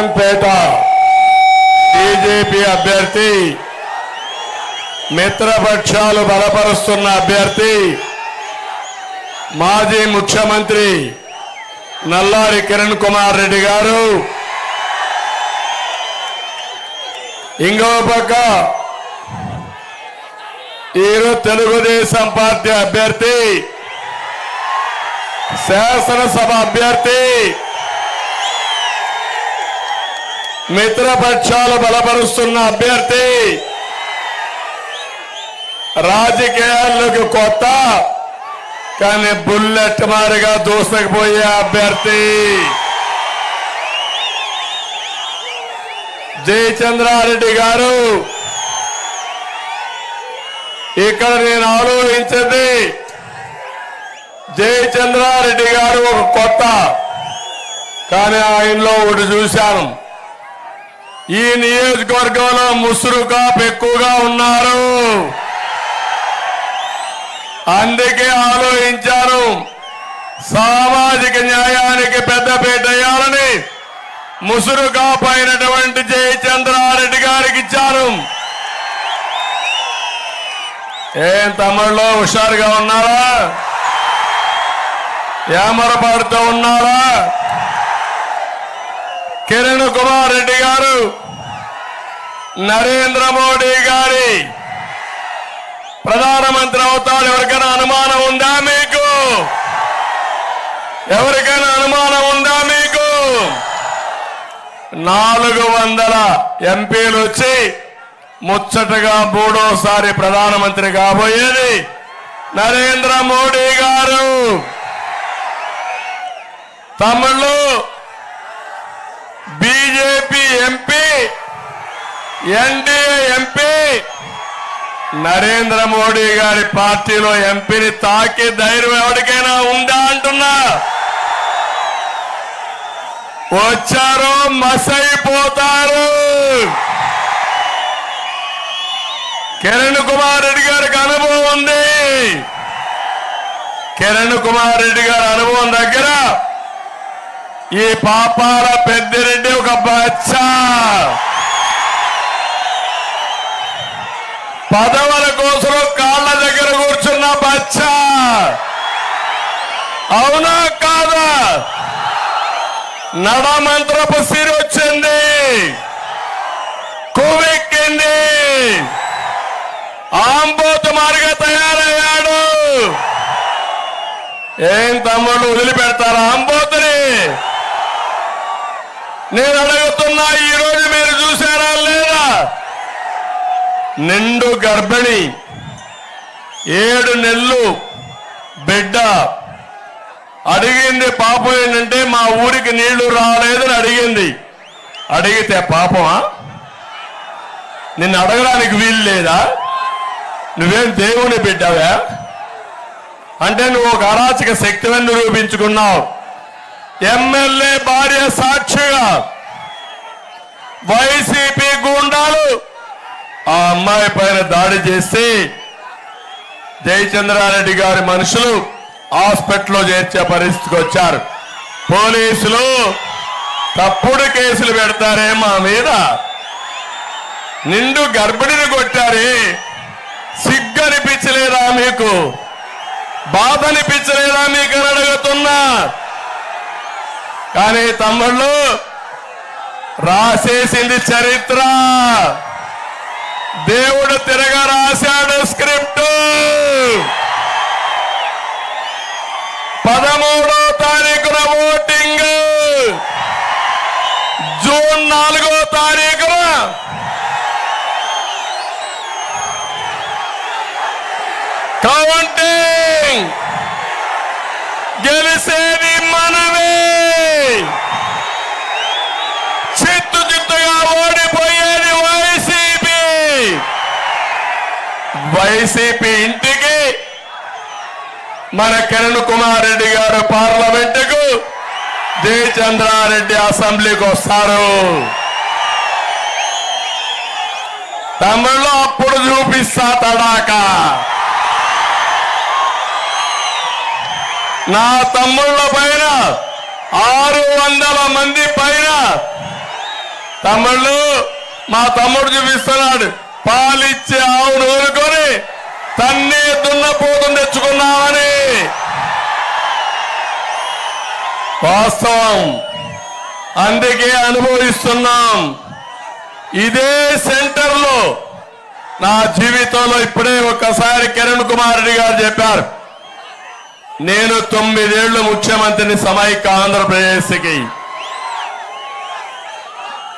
Rajampet BJP అభ్యర్థి మిత్రపక్షాలు బలపరుస్తున్న అభ్యర్థి మాజీ ముఖ్యమంత్రి నల్లారి కిరణ్ కుమార్ రెడ్డి గారు. ఇంకో పక్క ఈరోజు తెలుగుదేశం పార్టీ అభ్యర్థి శాసనసభ అభ్యర్థి మిత్రపక్షాలు బలపరుస్తున్న అభ్యర్థి రాజకీయాల్లోకి కొత్త కానీ బుల్లెట్ మారిగా దూసకపోయే అభ్యర్థి జయచంద్రారెడ్డి గారు. ఇక్కడ నేను ఆలోచించింది జయచంద్రారెడ్డి గారు ఒక కొత్త కానీ ఆయనలో ఒకటి చూశాను. ఈ నియోజకవర్గంలో ముసురు కాపు ఎక్కువగా ఉన్నారు. అందుకే ఆలోచించాను సామాజిక న్యాయానికి పెద్దపీట వేయాలని ముసురు కాపు అయినటువంటి జయచంద్రారెడ్డి గారికి ఇచ్చారు ఏం తమిళలో హుషారుగా ఉన్నారా? ఏమరపడుతూ ఉన్నారా? కిరణ్ కుమార్ రెడ్డి గారు నరేంద్ర మోడీ గారి ప్రధానమంత్రి అవుతాడు ఎవరికైనా అనుమానం ఉందా మీకు? ఎవరికైనా అనుమానం ఉందా మీకు? నాలుగు వందల ఎంపీలు వచ్చి ముచ్చటగా మూడోసారి ప్రధానమంత్రి కాబోయేది నరేంద్ర మోడీ గారు. తమిళ్ళు BJP MP NDA MP Narendra Modi గారి పార్టీలో ఎంపీని తాకి ధైర్యం ఎవరికైనా ఉందా అంటున్నా? వచ్చారు మసైపోతారు. కిరణ్ కుమార్ రెడ్డి గారికి అనుభవం ఉంది. కిరణ్ కుమార్ రెడ్డి గారి అనుభవం దగ్గర ఈ పాపాల పెద్దిరెడ్డి ఒక బచ్చా. పదవుల కోసం కాళ్ళ దగ్గర కూర్చున్న బచ్చా. అవునా కాదా? నడమంత్రపు సిరి వచ్చింది. కొవ్వెక్కింది. ఆంబోతు మారిగా తయారయ్యాడు. ఏం తమ్ముళ్ళు వదిలిపెడతారా ఆంబోతుని? నేను అడుగుతున్నా ఈరోజు మీరు చూసారా లేదా? నిండు గర్భిణి ఏడు నెలలు బిడ్డ. అడిగింది పాపం ఏంటంటే మా ఊరికి నీళ్ళు రాలేదని అడిగింది. అడిగితే పాపమా? నిన్ను అడగడానికి వీలు లేదా? నువ్వేం దేవుని బిడ్డవా? అంటే నువ్వు ఒక అరాచక శక్తిని నిరూపించుకున్నావు ఎమ్మెల్యే భార్య సాక్షిగా వైసీపీ గుండాలు ఆ అమ్మాయి పైన దాడి చేసి జయచంద్రారెడ్డి గారి మనుషులు హాస్పిటల్లో చేర్చే పరిస్థితికి వచ్చారు. పోలీసులు తప్పుడు కేసులు పెడతారే మా మీద. నిండు గర్భిణిని కొట్టారే. సిగ్గనిపించలేదా మీకు? బాధనిపించలేదా మీకు అని అడుగుతున్నా. కానీ తమ్ముళ్ళు రాసేసింది చరిత్ర. దేవుడు తిరగ రాశాడు స్క్రిప్ట్. పదమూడో తారీఖున ఓటింగ్. జూన్ నాలుగో తారీఖున. కౌంటింగ్. గెలిసేది మనమే. వైసీపీ ఇంటికి మన కిరణ్ కుమార్ రెడ్డి గారు పార్లమెంటుకు జయచంద్రారెడ్డి అసెంబ్లీకి వస్తారు. తమిళలో అప్పుడు చూపిస్తా తడాక. నా తమ్ముళ్ళ పైన ఆరు వందల మంది పైన తమ్ముళ్ళు మా తమ్ముడు చూపిస్తున్నాడు. పాలిచ్చే ఆవును ఊరుకొని తన్నే దున్నపోతుని తెచ్చుకున్నామని వాస్తవం. అందుకే అనుభవిస్తున్నాం. ఇదే సెంటర్లో నా జీవితంలో ఇప్పుడే ఒకసారి కిరణ్ కుమార్ రెడ్డి గారు చెప్పారు. నేను తొమ్మిదేళ్ళు ముఖ్యమంత్రిని సమైక్య ఆంధ్రప్రదేశ్కి.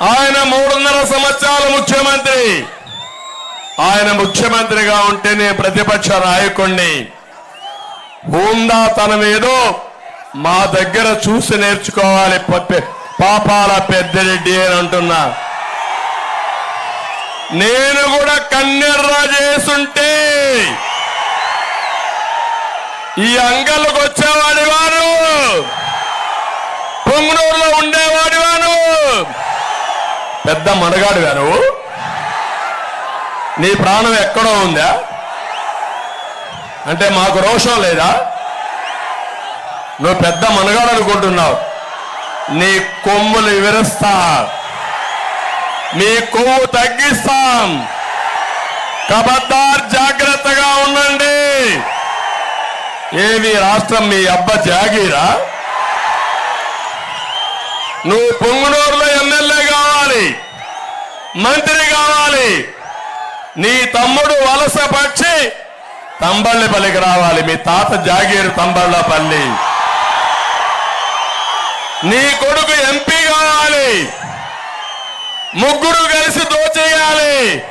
ఆయన మూడున్నర సంవత్సరాల ముఖ్యమంత్రి. ఆయన ముఖ్యమంత్రిగా ఉంటే నేను ప్రతిపక్ష నాయకుణ్ణి. హూందాతనం ఏదో మా దగ్గర చూసి నేర్చుకోవాలి పాపాల పెద్దిరెడ్డి అని అంటున్నా. నేను కూడా కన్నెర్రా చేసుంటే ఈ అంగళ్ళకు వచ్చేవాడి వారు పొంగునూరులో ఉండేవాడి వారు పెద్ద మనగాడు గారు నీ ప్రాణం ఎక్కడో ఉందా? అంటే మాకు రోషం లేదా? నువ్వు పెద్ద మనగాడు అనుకుంటున్నావు. నీ కొమ్ములు విరుస్తా. నీ కొవ్వు తగ్గిస్తాం. కబద్దార్ జాగ్రత్తగా ఉండండి. ఏవి రాష్ట్రం మీ అబ్బ జాగీరా? నువ్వు పొంగునూరులో ఎమ్మెల్యే కావాలి మంత్రి కావాలి నీ తమ్ముడు వలస పక్షి తంబళ్ళపల్లికి రావాలి. మీ తాత జాగీరు తంబళ్ళపల్లి నీ కొడుకు ఎంపీ కావాలి. ముగ్గురు కలిసి దోచేయాలి.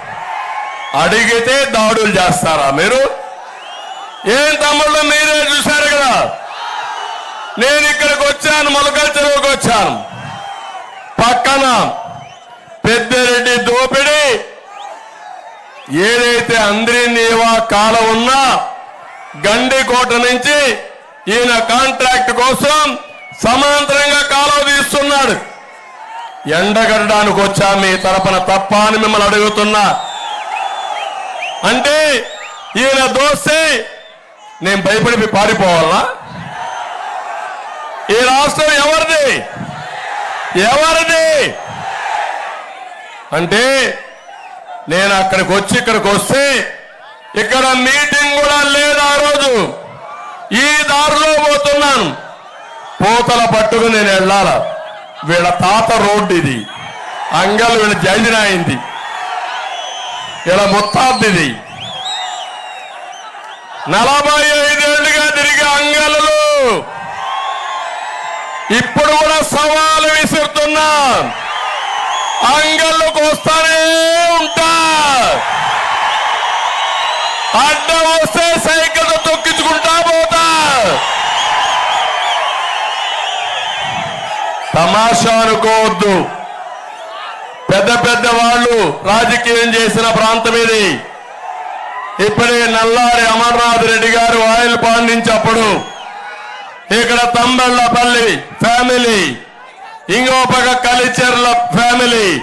అడిగితే దాడులు చేస్తారా మీరు? ఏం తమ్ముళ్ళు మీరే చూశారు కదా? నేను ఇక్కడికి వచ్చాను మొలకల చెరువుకి వచ్చాను. పక్కన పెద్దిరెడ్డి దోపిడి ఏదైతే అంద్రి నీవా కాల ఉన్నా గండికోట నుంచి ఈయన కాంట్రాక్ట్ కోసం సమాంతరంగా కాలువ తీస్తున్నాడు. ఎండగడడానికి వచ్చా మీ తరపున తప్ప అని మిమ్మల్ని అడుగుతున్నా. అంటే ఈయన దోస్తే నేను భయపడి పారిపోవాలా? ఈ రాష్ట్రం ఎవరిది? ఎవరిది? అంటే నేను అక్కడికి వచ్చి ఇక్కడికి వస్తే ఇక్కడ మీటింగ్ కూడా లేదు ఆ రోజు. ఈ దారిలో పోతున్నాను. పూతల పట్టుకు నేను వెళ్ళాల. వీళ్ళ తాత రోడ్డు ఇది. అంగల్ వీళ్ళ జైదిన వీడ మొత్తాద్ది ఇది. నలభై ఐదేళ్ళుగా తిరిగే అంగళ్ళు. ఇప్పుడు కూడా సవాలు విసురుతున్నా. అంగళ్ళకు వస్తానే ఉంటా. అడ్డం వస్తే సైకిల్ తొక్కించుకుంటా పోతా. తమాషా అనుకోవద్దు. పెద్ద పెద్ద వాళ్ళు రాజకీయం చేసిన ప్రాంతం ఇది. ఇప్పుడే నల్లారి అమర్నాథ్ రెడ్డి గారు ఆయిల్ పాండించప్పుడు ఇక్కడ తంబెళ్ళపల్లి ఫ్యామిలీ ఇంకో పక్క ఫ్యామిలీ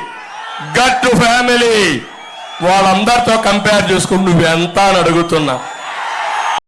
గట్టు ఫ్యామిలీ. వాళ్ళందరితో కంపేర్ చేసుకుని నువ్వు ఎంత అని అడుగుతున్నా.